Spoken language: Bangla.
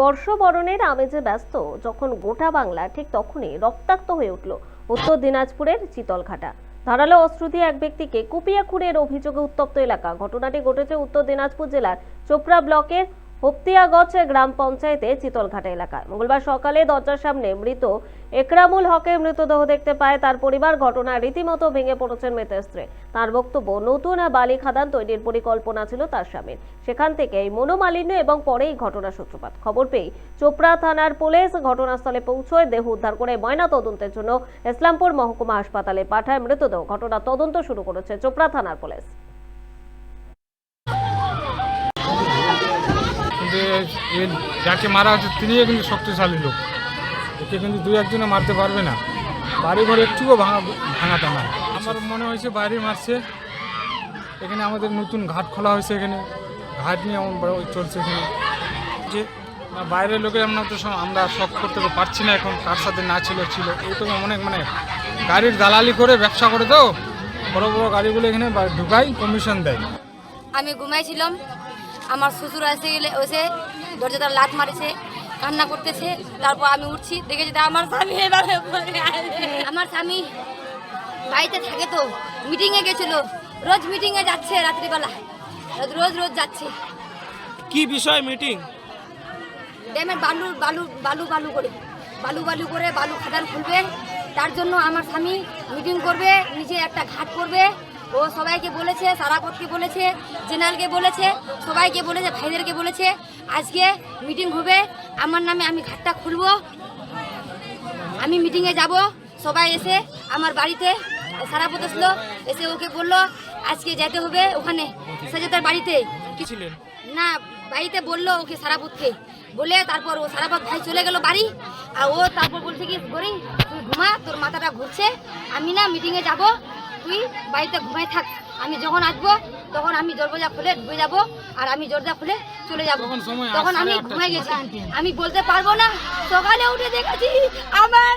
বর্ষবরণের আমেজে ব্যস্ত, যখন গোটা বাংলা ঠিক তখনই রক্তাক্ত হয়ে উঠল উত্তর দিনাজপুরের চিতলঘাটা। ধারালো অস্ত্র দিয়ে এক ব্যক্তিকে কুপিয়া খুনের অভিযোগে উত্তপ্ত এলাকা। ঘটনাটি ঘটেছে উত্তর দিনাজপুর জেলার চোপড়া ব্লকের হপ্তিয়াগঞ্জ গ্রাম পঞ্চায়েতে চিতলঘাটা এলাকায়। মঙ্গলবার সকালে দরজার সামনে মৃত একরামুল হকের মৃতদেহ দেখতে পায় তার পরিবার। ঘটনায় রীতিমতো ভেঙে পড়েছেন মৃতের স্ত্রী। তার বক্তব্য, নতুন বালি খাদান তৈরির পরিকল্পনা ছিল তার স্বামীর। সেখান থেকে এই মনোমালিন্য এবং পরেই ঘটনা সূত্রপাত। খবর পেয়ে চোপড়া থানার পুলিশ ঘটনাস্থলে পৌঁছয়। দেহ উদ্ধার করে ময়না তদন্তের জন্য ইসলামপুর মহকুমা হাসপাতালে পাঠায় মৃতদেহ। ঘটনা তদন্ত শুরু করেছে চোপড়া থানার পুলিশ। যাকে মারা হচ্ছে তিনিও কিন্তু শক্তিশালী লোক। একে কিন্তু দু একজনে মারতে পারবে না। বাড়ি ঘর একটুও ভাঙা ভাঙাতে না আমার মনে হয়েছে বাইরে মারছে। এখানে আমাদের নতুন ঘাট খোলা হয়েছে এখানে। ঘাট নিয়ে বড় চলছে এখানে। যে বাইরের লোকের আমরা তো আমরা সব করতে পারছি না এখন, কার সাথে না ছিল ছিল। এই তো অনেক মানে গাড়ির দালালি করে ব্যবসা করে তো। বড় বড় গাড়িগুলো এখানে ঢুকাই কমিশন দেয়। আমি ঘুমাইছিলাম। আমার শ্বশুর এসে গেলে এসে দরজাটা লাত মারেছে কান্না করতেছে তারপর আমি উঠছি দেখেছি যে আমার স্বামী এভাবে আমার স্বামী বাড়িতে থাকে তো মিটিংয়ে গেছিল রোজ মিটিংয়ে যাচ্ছে রাত্রিবেলা রোজ রোজ রোজ যাচ্ছে। কি বিষয় মিটিং ড্যামের বালু বালু বালু বালু করে বালু বালু করে বালু খাদান খুলবে তার জন্য আমার স্বামী মিটিং করবে নিজে একটা ঘাট করবে ও সবাইকে বলেছে সারাপতকে বলেছে জেনারেলকে বলেছে সবাইকে বলেছে ভাইদেরকে বলেছে আজকে মিটিং হবে। আমার নামে আমি ঘাটটা খুলবো। আমি মিটিংয়ে যাব। সবাই এসে আমার বাড়িতে সারাপত আসলো এসে ওকে বলল আজকে যেতে হবে ওখানে। সাজাতার বাড়িতে। কি- ছিলেন? না বাড়িতে বলল ওকে সারাপতকে বলে তারপর ও সারাপত ভাই চলে গেল বাড়ি। আর ও তারপর বলছে কি গরি তুই ঘুমা তোর মাথাটা ঘুরছে। আমি না মিটিংয়ে যাব। তুই বাড়িতে ঘুমাই থাক। আমি যখন আসব তখন আমি দরজা খুলে ঢুকে যাব আর আমি দরজা খুলে চলে যাব। তখন আমি ঘুমাই গেছি। আমি বলতে পারব না। সকালে উঠে দেখেছি আমার